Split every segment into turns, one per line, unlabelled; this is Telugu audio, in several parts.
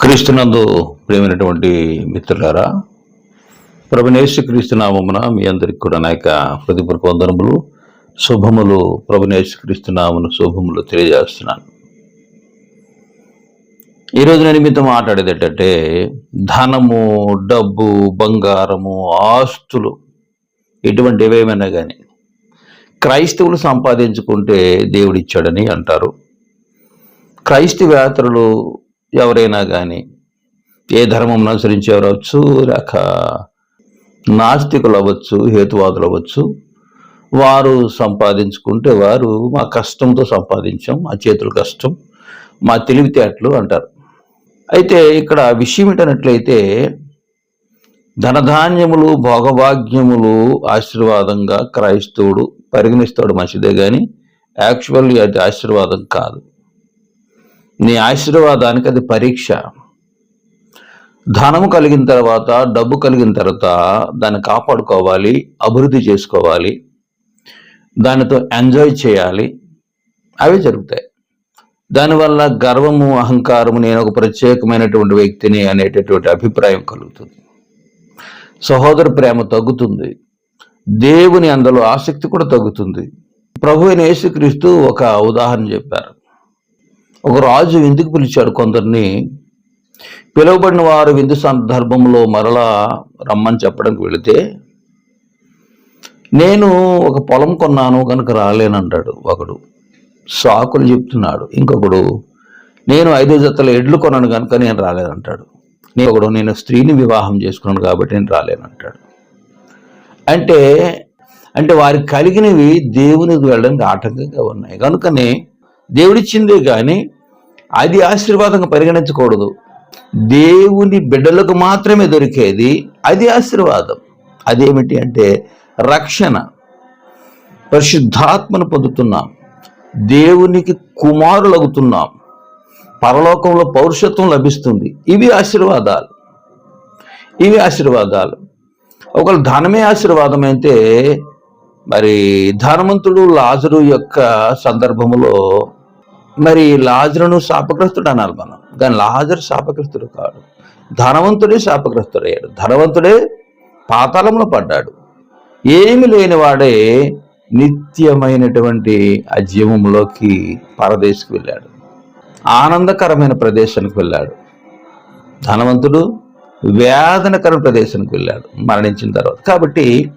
క్రీస్తునందు ప్రేమైనటువంటి మిత్రులారా ప్రభునేశ్వ క్రీస్తునామమున మీ అందరికి కూడా నా యొక్క ప్రతిపూర్వక వందనములు శుభములు. ప్రభునేశ్వ క్రీస్తునామను శుభములు తెలియజేస్తున్నాను. ఈరోజు నేను మీతో మాట్లాడేది ఏంటంటే ధనము డబ్బు బంగారము ఆస్తులు ఇటువంటి ఏవేమైనా కానీ క్రైస్తవులు సంపాదించుకుంటే దేవుడిచ్చాడని అంటారు. క్రైస్తవేతరులు ఎవరైనా కానీ ఏ ధర్మం అనుసరించేవారు ఎవరవచ్చు లేక నాస్తికులు అవ్వచ్చు హేతువాదులు అవ్వచ్చు వారు సంపాదించుకుంటే వారు మా కష్టంతో సంపాదించాం మా చేతుల కష్టం మా తెలివితేటలు అంటారు. అయితే ఇక్కడ విషయం ఏంటన్నట్లయితే ధనధాన్యములు భోగభాగ్యములు ఆశీర్వాదంగా క్రైస్తవుడు పరిగణిస్తాడు మంచిదే కానీ యాక్చువల్లీ అది ఆశీర్వాదం కాదు. నీ ఆశీర్వాదానికి అది పరీక్ష. ధనము కలిగిన తర్వాత డబ్బు కలిగిన తర్వాత దాన్ని కాపాడుకోవాలి అభివృద్ధి చేసుకోవాలి దానితో ఎంజాయ్ చేయాలి. అవి జరుగుతాయి. దానివల్ల గర్వము అహంకారము నేను ఒక ప్రత్యేకమైనటువంటి వ్యక్తిని అనేటటువంటి అభిప్రాయం కలుగుతుంది. సహోదర ప్రేమ తగ్గుతుంది. దేవుని అందులో ఆసక్తి కూడా తగ్గుతుంది. ప్రభు అయిన యేసుక్రీస్తు ఒక ఉదాహరణ చెప్పారు. ఒక రాజు ఎందుకు పిలిచాడు కొందరిని? పిలువబడిన వారు విందు సందర్భంలో మరలా రమ్మని చెప్పడానికి వెళితే నేను ఒక పొలం కొన్నాను కనుక రాలేనంటాడు ఒకడు. సాకులు చెప్తున్నాడు ఇంకొకడు నేను ఐదు జతల ఎడ్లు కొన్నాను కనుక నేను రాలేదంటాడు. నేను ఒకడు నేను స్త్రీని వివాహం చేసుకున్నాను కాబట్టి నేను రాలేనంటాడు. అంటే అంటే వారికి కలిగినవి దేవునికి వెళ్ళడానికి ఆటంకంగా ఉన్నాయి. కనుకనే దేవుడిచ్చిందే కానీ అది ఆశీర్వాదంగా పరిగణించకూడదు. దేవుని బిడ్డలకు మాత్రమే దొరికేది అది ఆశీర్వాదం. అదేమిటి అంటే రక్షణ. పరిశుద్ధాత్మను పొందుతున్నాం. దేవునికి కుమారులగుతున్నాం. పరలోకంలో పౌరుషత్వం లభిస్తుంది. ఇవి ఆశీర్వాదాలు. ఇవి ఆశీర్వాదాలు. ఒకవేళ ధనమే ఆశీర్వాదం అయితే మరి ధనవంతుడు లాజరు యొక్క సందర్భములో మరి లాజరును శాపగ్రస్తుడు అనాలి మనం. కానీ లాజరు శాపగ్రస్తుడు కాడు. ధనవంతుడే శాపగ్రస్తుడయ్యాడు. ధనవంతుడే పాతాళంలో పడ్డాడు. ఏమి లేని వాడే నిత్యమైనటువంటి ఆ జీవంలోకి పరదేశకు వెళ్ళాడు. ఆనందకరమైన ప్రదేశానికి వెళ్ళాడు. ధనవంతుడు వేదనకర ప్రదేశానికి వెళ్ళాడు మరణించిన తర్వాత. కాబట్టి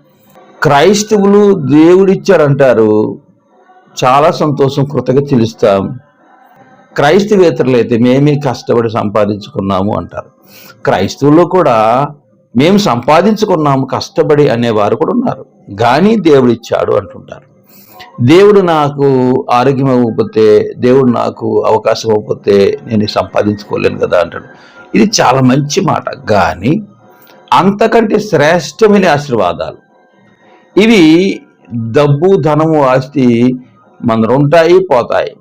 క్రైస్తవులు దేవుడిచ్చారంటారు. చాలా సంతోషం కృతజ్ఞత చెల్లిస్తాం క్రైస్తవేతరులు అయితే మేమే కష్టపడి సంపాదించుకున్నాము అంటారు. క్రైస్తవుల్లో కూడా మేము సంపాదించుకున్నాము కష్టపడి అనేవారు కూడా ఉన్నారు. కానీ దేవుడు ఇచ్చాడు అంటుంటారు. దేవుడు నాకు ఆరోగ్యం ఇవ్వకపోతే దేవుడు నాకు అవకాశం ఇవ్వకపోతే నేను సంపాదించుకోలేను కదా అంటాడు. ఇది చాలా మంచి మాట. కానీ అంతకంటే శ్రేష్టమైన ఆశీర్వాదాలు. ఇవి డబ్బు ధనము ఆస్తి మన ఉంటాయి పోతాయి.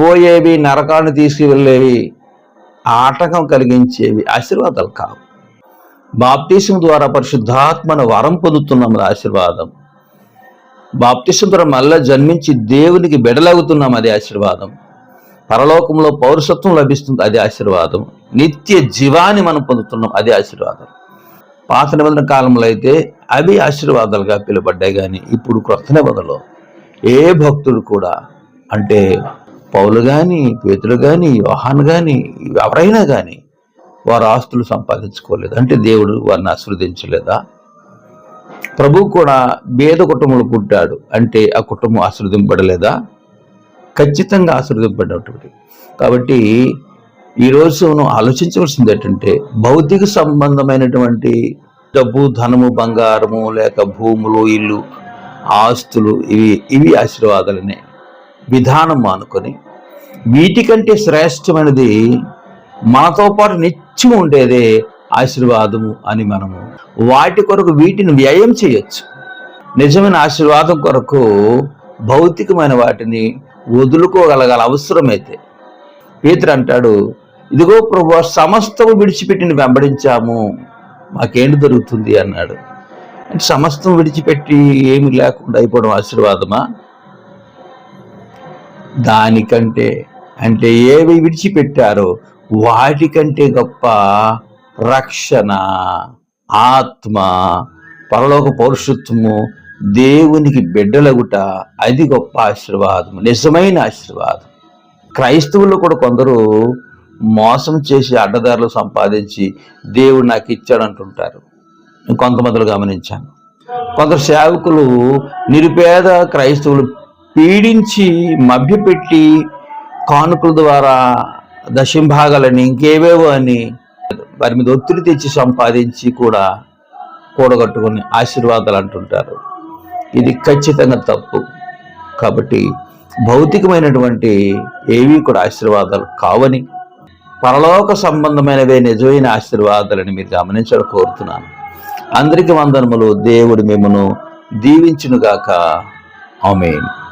పోయేవి నరకాన్ని తీసుకువెళ్ళేవి ఆటకం కలిగించేవి ఆశీర్వాదాలు కావు. బాప్తీసం ద్వారా పరిశుద్ధాత్మను వరం పొందుతున్నాం అది ఆశీర్వాదం. బాప్తీసం ద్వారా మళ్ళా జన్మించి దేవునికి బెడలవుతున్నాం అది ఆశీర్వాదం. పరలోకంలో పౌరుషత్వం లభిస్తుంది అది ఆశీర్వాదం. నిత్య జీవాన్ని మనం పొందుతున్నాం అది ఆశీర్వాదం. పాత నిబంధన కాలంలో అయితే అవి ఆశీర్వాదాలుగా పిలువబడ్డాయి కానీ ఇప్పుడు క్రొత్త నిబంధనలో ఏ భక్తుడు కూడా అంటే పౌలు కానీ పేతులు కానీ యోహాన్ కానీ ఎవరైనా కానీ వారు ఆస్తులు సంపాదించుకోలేదు. అంటే దేవుడు వారిని ఆశీర్వదించలేదా? ప్రభు కూడా భేద కుటుంబంలో పుట్టాడు అంటే ఆ కుటుంబం ఆశీర్వదింపబడలేదా? ఖచ్చితంగా ఆశీర్వదింపబడినటువంటి కాబట్టి ఈరోజు మనం ఆలోచించవలసింది ఏంటంటే భౌతిక సంబంధమైనటువంటి డబ్బు ధనము బంగారము లేక భూములు ఇల్లు ఆస్తులు ఇవి ఇవి ఆశీర్వాదాలనే విధానం మానుకొని వీటికంటే శ్రేష్టమైనది మనతో పాటు నిత్యం ఉండేదే ఆశీర్వాదము అని మనము వాటి కొరకు వీటిని వ్యయం చేయొచ్చు. నిజమైన ఆశీర్వాదం కొరకు భౌతికమైన వాటిని వదులుకోగలగాల అవసరమైతే. పేతురు అంటాడు ఇదిగో ప్రభు సమస్తము విడిచిపెట్టిని వెంబడించాము. మాకేంటి దొరుకుతుంది? అన్నాడు. అంటే సమస్తం విడిచిపెట్టి ఏమి లేకుండా అయిపోవడం ఆశీర్వాదమా? దానికంటే అంటే ఏవి విడిచిపెట్టారో వాటికంటే గొప్ప రక్షణ ఆత్మ పరలోక పౌరుషత్వము దేవునికి బిడ్డలగుట అది గొప్ప ఆశీర్వాదం నిజమైన ఆశీర్వాదం క్రైస్తవులు కూడా కొందరు మోసం చేసి అడ్డదారులు సంపాదించి దేవుడు నాకు ఇచ్చాడు అంటుంటారు. కొంతమందిలో గమనించాను. కొందరు సేవకులు నిరుపేద క్రైస్తవులు పీడించి మభ్యపెట్టి కానుకల ద్వారా దశంభాగాలని ఇంకేవేవో అని వారి మీద ఒత్తిడి తెచ్చి సంపాదించి కూడా కూడగట్టుకుని ఆశీర్వాదాలు అంటుంటారు. ఇది ఖచ్చితంగా తప్పు. కాబట్టి భౌతికమైనటువంటి ఏవి కూడా ఆశీర్వాదాలు కావని పరలోక సంబంధమైనవే నిజమైన ఆశీర్వాదాలని మీరు గమనించడం కోరుతున్నాను. అందరికీ వందనములు. దేవుడు మిమ్మను దీవించునుగాక. ఆమెను.